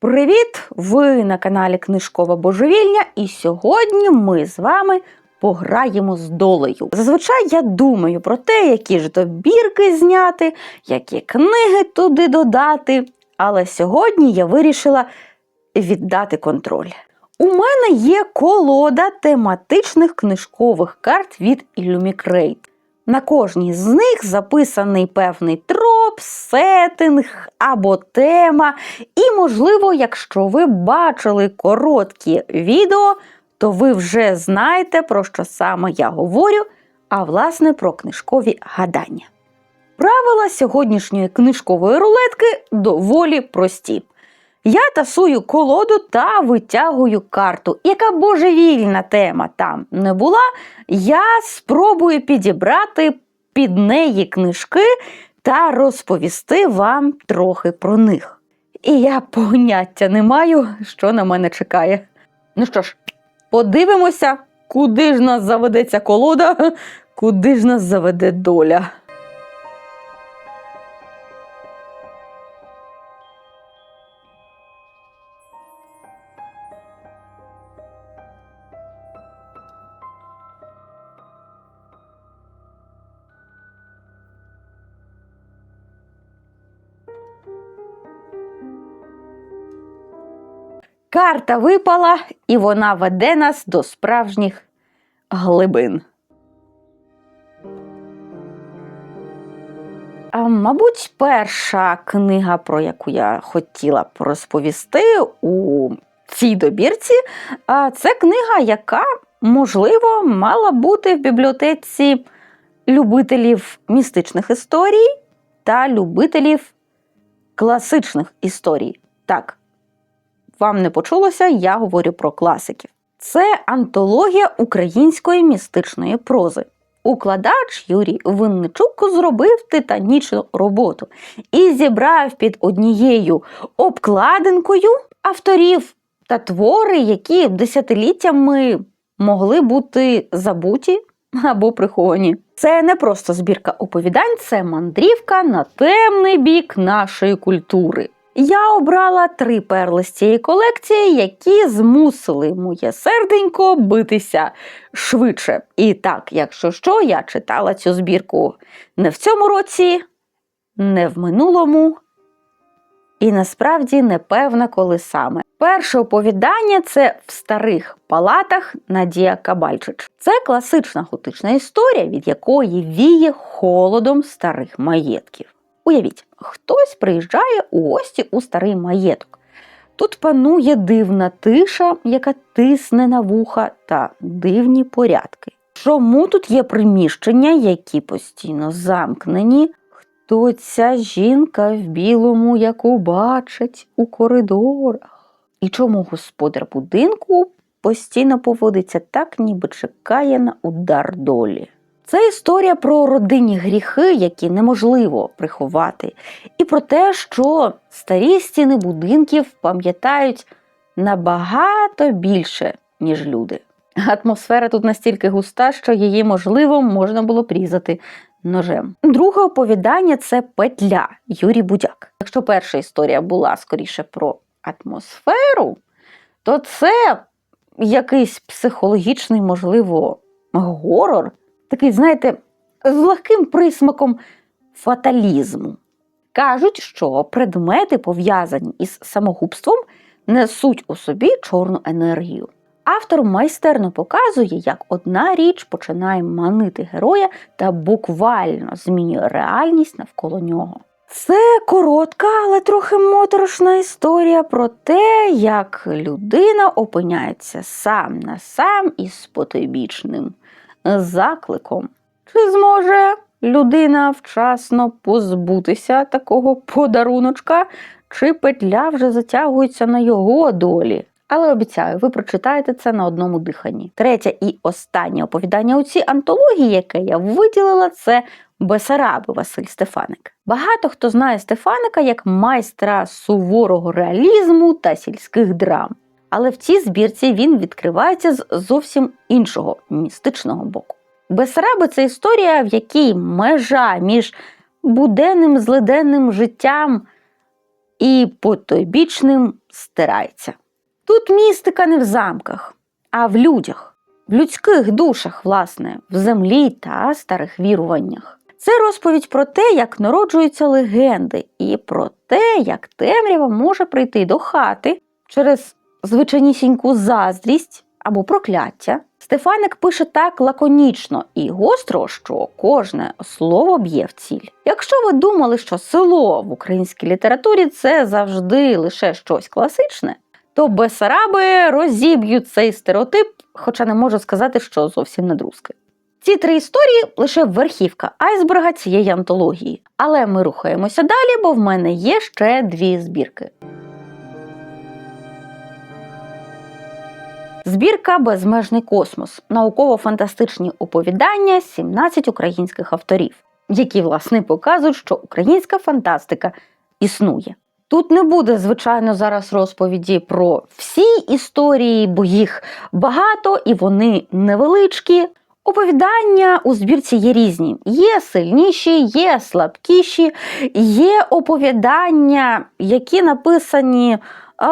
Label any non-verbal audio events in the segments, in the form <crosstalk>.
Привіт! Ви на каналі Книжкова Божевільня, і сьогодні ми з вами пограємо з долею. Зазвичай я думаю про те, які ж добірки зняти, які книги туди додати. Але сьогодні я вирішила віддати контроль. У мене є колода тематичних книжкових карт від Illumicrate. На кожній з них записаний певний троп, сеттинг або тема. І, можливо, якщо ви бачили короткі відео, то ви вже знаєте, про що саме я говорю, а власне про книжкові гадання. Правила сьогоднішньої книжкової рулетки доволі прості. Я тасую колоду та витягую карту. Яка божевільна тема там не була, я спробую підібрати під неї книжки та розповісти вам трохи про них. І я поняття не маю, що на мене чекає. Ну що ж, подивимося, куди ж нас заведеться колода, куди ж нас заведе доля. Карта випала, і вона веде нас до справжніх глибин. А, мабуть, перша книга, про яку я хотіла б розповісти у цій добірці, це книга, яка, можливо, мала бути в бібліотеці любителів містичних історій та любителів класичних історій. Так, вам не почулося, я говорю про класиків. Це антологія української містичної прози. Укладач Юрій Винничук зробив титанічну роботу і зібрав під однією обкладинкою авторів та твори, які десятиліттями могли бути забуті або приховані. Це не просто збірка оповідань, це мандрівка на темний бік нашої культури. Я обрала три перли з цієї колекції, які змусили моє серденько битися швидше. І так, якщо що, я читала цю збірку не в цьому році, не в минулому, і насправді не певна, коли саме. Перше оповідання це в старих палатах Надія Кабальчич. Це класична готична історія, від якої віє холодом старих маєтків. Уявіть, хтось приїжджає у гості у старий маєток. Тут панує дивна тиша, яка тисне на вуха, та дивні порядки. Чому тут є приміщення, які постійно замкнені? Хто ця жінка в білому, яку бачать у коридорах? І чому господар будинку постійно поводиться так, ніби чекає на удар долі? Це історія про родинні гріхи, які неможливо приховати, і про те, що старі стіни будинків пам'ятають набагато більше, ніж люди. Атмосфера тут настільки густа, що її, можливо, можна було б різати ножем. Друге оповідання це петля Юрій Будяк. Якщо перша історія була скоріше про атмосферу, то це якийсь психологічний, можливо, горор такий, знаєте, з легким присмаком фаталізму. Кажуть, що предмети, пов'язані із самогубством, несуть у собі чорну енергію. Автор майстерно показує, як одна річ починає манити героя та буквально змінює реальність навколо нього. Це коротка, але трохи моторошна історія про те, як людина опиняється сам на сам із потойбічним закликом. Чи зможе людина вчасно позбутися такого подаруночка, чи петля вже затягується на його долі? Але обіцяю, ви прочитаєте це на одному диханні. Третє і останнє оповідання у цій антології, яке я виділила, це Бесараби Василь Стефаник. Багато хто знає Стефаника як майстра суворого реалізму та сільських драм. Але в цій збірці він відкривається з зовсім іншого містичного боку. Бесараби це історія, в якій межа між буденним злиденним життям і потойбічним стирається. Тут містика не в замках, а в людях, в людських душах, власне, в землі та старих віруваннях. Це розповідь про те, як народжуються легенди, і про те, як темрява може прийти до хати через звичайнісіньку заздрість або прокляття. Стефаник пише так лаконічно і гостро, що кожне слово б'є в ціль. Якщо ви думали, що село в українській літературі це завжди лише щось класичне, то Бесараби розіб'ють цей стереотип, хоча не можу сказати, що зовсім не друзки. Ці три історії лише верхівка айсберга цієї антології. Але ми рухаємося далі, бо в мене є ще дві збірки. Збірка Безмежний космос. Науково-фантастичні оповідання 17 українських авторів, які, власне, показують, що українська фантастика існує. Тут не буде, звичайно, зараз розповіді про всі історії, бо їх багато і вони невеличкі. Оповідання у збірці є різні. Є сильніші, є слабкіші, є оповідання, які написані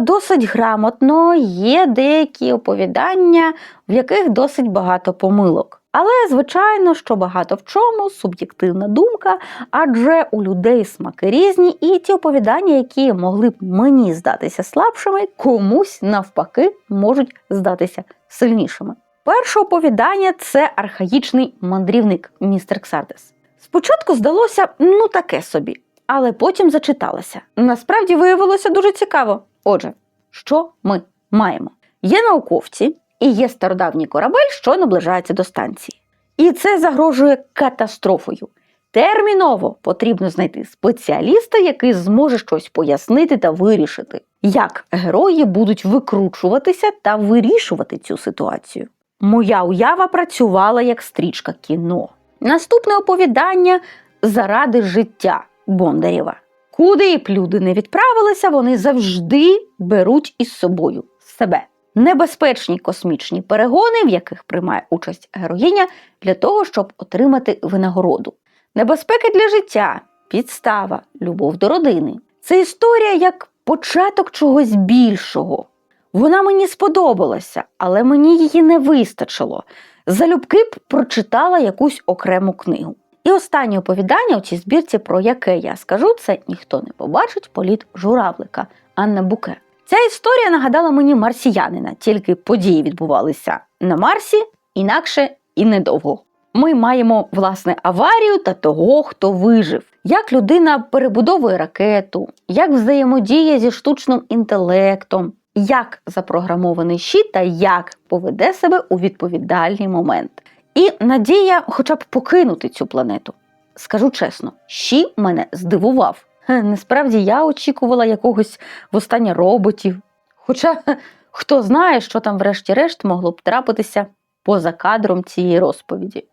досить грамотно, є деякі оповідання, в яких досить багато помилок. Але, звичайно, що багато в чому суб'єктивна думка, адже у людей смаки різні, і ті оповідання, які могли б мені здатися слабшими, комусь навпаки можуть здатися сильнішими. Перше оповідання це архаїчний мандрівник містер Ксардес. Спочатку здалося ну таке собі, але потім зачиталася. Насправді виявилося дуже цікаво. Отже, що ми маємо? Є науковці і є стародавній корабель, що наближається до станції. І це загрожує катастрофою. Терміново потрібно знайти спеціаліста, який зможе щось пояснити та вирішити, як герої будуть викручуватися та вирішувати цю ситуацію. Моя уява працювала як стрічка кіно. Наступне оповідання заради життя Бондарєва. Куди б люди не відправилися, вони завжди беруть із собою себе. Небезпечні космічні перегони, в яких приймає участь героїня, для того, щоб отримати винагороду. Небезпеки для життя, підстава, любов до родини. Це історія як початок чогось більшого. Вона мені сподобалася, але мені її не вистачило. Залюбки б прочитала якусь окрему книгу. І останнє оповідання у цій збірці, про яке я скажу, це ніхто не побачить політ журавлика Анна Буке. Ця історія нагадала мені марсіянина, тільки події відбувалися на Марсі, інакше і недовго. Ми маємо власне аварію та того, хто вижив, як людина перебудовує ракету, як взаємодіє зі штучним інтелектом, як запрограмований щит та як поведе себе у відповідальний момент. І надія, хоча б покинути цю планету. Скажу чесно, щі мене здивував. Насправді я очікувала якогось востаннє роботів. Хоча хто знає, що там, врешті-решт, могло б трапитися поза кадром цієї розповіді.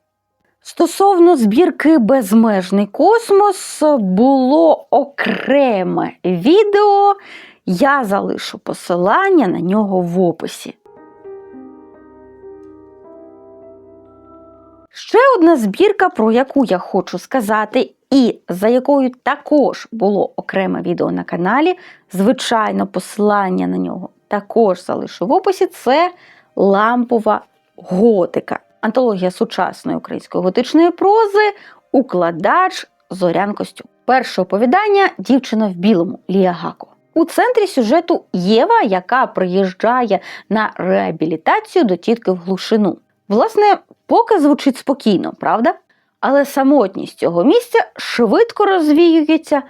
Стосовно збірки Безмежний космос було окреме відео. Я залишу посилання на нього в описі. Ще одна збірка, про яку я хочу сказати, і за якою також було окреме відео на каналі. Звичайно, посилання на нього також залишу в описі. Це лампова готика. Антологія сучасної української готичної прози, укладач Зорян Костюм. Перше оповідання Дівчина в білому Лія Гако. У центрі сюжету Єва, яка приїжджає на реабілітацію до тітки в глушину. Власне, поки звучить спокійно, правда? Але самотність цього місця швидко розвіюється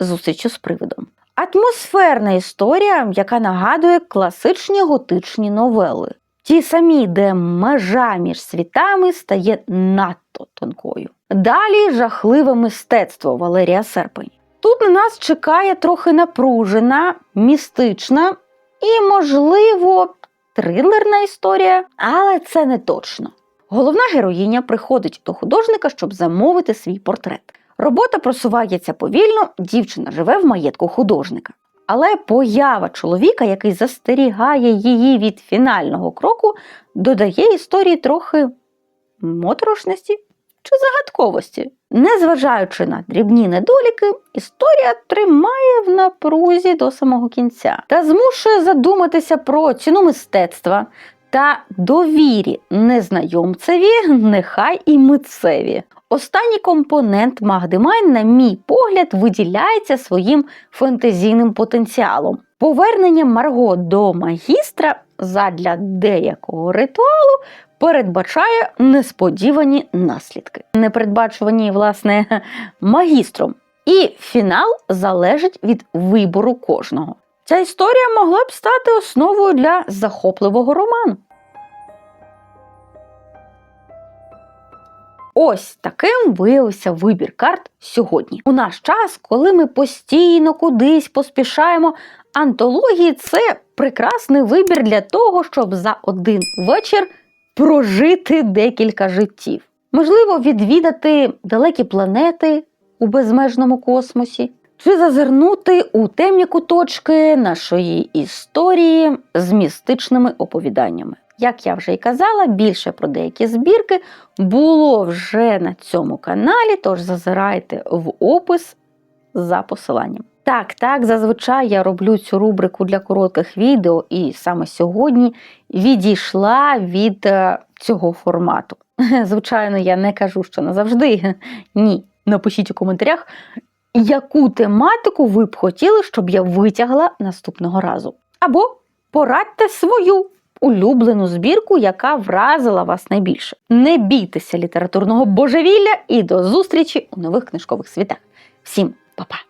зустрічю з привидом. Атмосферна історія, яка нагадує класичні готичні новели. Ті самі, де межа між світами стає надто тонкою. Далі жахливе мистецтво Валерія Серпень. Тут на нас чекає трохи напружена, містична і, можливо, трилерна історія, але це не точно. Головна героїня приходить до художника, щоб замовити свій портрет. Робота просувається повільно, дівчина живе в маєтку художника. Але поява чоловіка, який застерігає її від фінального кроку, додає історії трохи моторошності. Чи загадковості. Незважаючи на дрібні недоліки, історія тримає в напрузі до самого кінця та змушує задуматися про ціну мистецтва та довірі незнайомцеві, нехай і митцеві. Останній компонент Магдемайн, на мій погляд, виділяється своїм фентезійним потенціалом. Повернення Марго до магістра задля деякого ритуалу передбачає несподівані наслідки, непередбачувані, власне, <laughs> магістром. І фінал залежить від вибору кожного. Ця історія могла б стати основою для захопливого роману. Ось таким виявився вибір карт сьогодні. У наш час, коли ми постійно кудись поспішаємо, антології це прекрасний вибір для того, щоб за один вечір прожити декілька життів. Можливо, відвідати далекі планети у безмежному космосі, чи зазирнути у темні куточки нашої історії з містичними оповіданнями. Як я вже й казала, більше про деякі збірки було вже на цьому каналі, тож зазирайте в опис за посиланням. Так, так, зазвичай я роблю цю рубрику для коротких відео, і саме сьогодні відійшла від е, цього формату. <laughs> Звичайно, я не кажу, що назавжди. <laughs> Ні. Напишіть у коментарях, яку тематику ви б хотіли, щоб я витягла наступного разу. Або порадьте свою улюблену збірку, яка вразила вас найбільше. Не бійтеся літературного божевілля і до зустрічі у нових книжкових світах. Всім па-па!